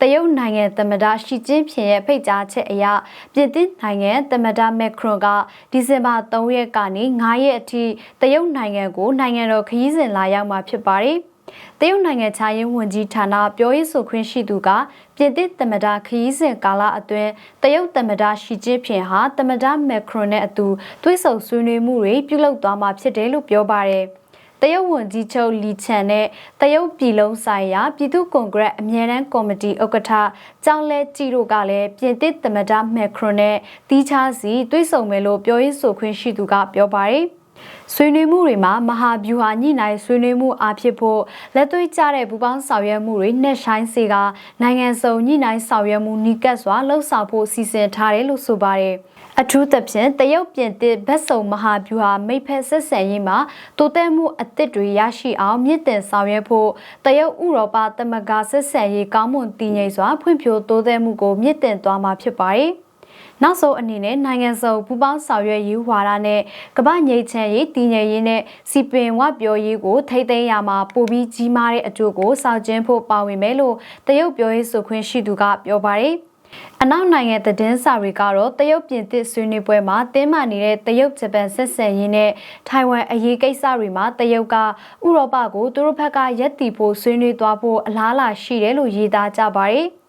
တရုတ်နိုင်ငံသမ္မတရှီကျင်းဖျင်ရဲ့ဖိတ်ကြားချက်အရပြည်သစ်နိုင်ငံသမ္မတမက်ခရွန်ကဒီဇင်ဘာ3ရက်ကနေ9ရက်အထိတရုတ်နိုင်ငံကိုနိုင်ငံတော်ခရီးစဉ်လာရောက်မှာဖြစ်ပါတယ်။တရုတ်နိုင်ငံခြားရေးဝန်ကြီးဌာနပြောရေးဆိုခွင့်ရှိသူကပြည်သစ်သမ္မတခရီးစဉ်ကာလအတွင်းတရုတ်သမ္မတရှီကျင်းဖျင်ဟာသမ္မတမက်ခရွန်နဲ့အတူတွဲဆုံဆွေးနွေးမှုတွေပြုလုပ်သွားမှာဖြစ်တယ်လို့ပြောပါတယ်။ တရုတ်ဝန်ကြီးချုပ်လီချန်နဲ့တရုတ်ပြည်လုံးဆိုင်ရာပြည်သူ့ကွန်ဂရက်အမြဲတမ်းကော်မတီဥက္ကဋ္ဌကျောင်းလဲကြည်တို့ကလည်းပြင်သစ်သမ္မတမက်ခရွန်နဲ့တီးခြားစီတွေ့ဆုံမယ်လို့ပြောရေးဆိုခွင့်ရှိသူကပြောပါတယ် ဆွေးနွေးမှုတွေမှာမဟာဗျူဟာညှိနှိုင်းဆွေးနွေးမှုအဖြစ်ဖို့လက်တွေ့ကျတဲ့ပူးပေါင်းဆောင်ရွက်မှုတွေနဲ့ဆိုင်စေကနိုင်ငံစုံညှိနှိုင်းဆောင်ရွက်မှုနီးကပ်စွာလှုပ်ဆောင်ဖို့စီစဉ်ထားတယ်လို့ဆိုပါတယ်။အထူးသဖြင့်တရုတ်ပြင်သစ်ဗတ်စုံမဟာဗျူဟာမိဖက်ဆက်ဆံရေးမှာတိုးတက်မှုအသစ်တွေရရှိအောင်မြင့်တင်ဆောင်ရွက်ဖို့တရုတ်ဥရောပသမဂ္ဂဆက်ဆံရေးကောင်းမွန်တည်ငြိမ်စွာဖွံ့ဖြိုးတိုးတက်မှုကိုမြင့်တင်သွားမှာဖြစ်ပါတယ်။ နောက်ဆုံးအနေနဲ့နိုင်ငံစုံပူးပေါင်းဆောင်ရွက်ရေးဝါဒနဲ့ကမ္ဘာငြိမ်းချမ်းရေးတည်ငြိမ်ရေးနဲ့စီပင်ဝပြောရေးကိုထိမ့်သိမ်းရမှာပိုပြီးကြီးမားတဲ့အကျိုးကိုစောင့်ကျဉ်ဖို့ပါဝင်မယ်လို့တရုတ်ပြောရေးဆိုခွင့်ရှိသူကပြောပါတယ်။အနောက်နိုင်ငံသတင်းစာတွေကတော့တရုတ်ပြင်သစ်ဆွေးနွေးပွဲမှာတင်းမာနေတဲ့တရုတ်ဂျပန်ဆက်ဆံရေးနဲ့ထိုင်ဝမ်အရေးကိစ္စတွေမှာတရုတ်ကဥရောပကိုသူတို့ဘက်ကရက်တီဖို့ဆွေးနွေးသွားဖို့အလားအလာရှိတယ်လို့យေသားကြပါတယ်။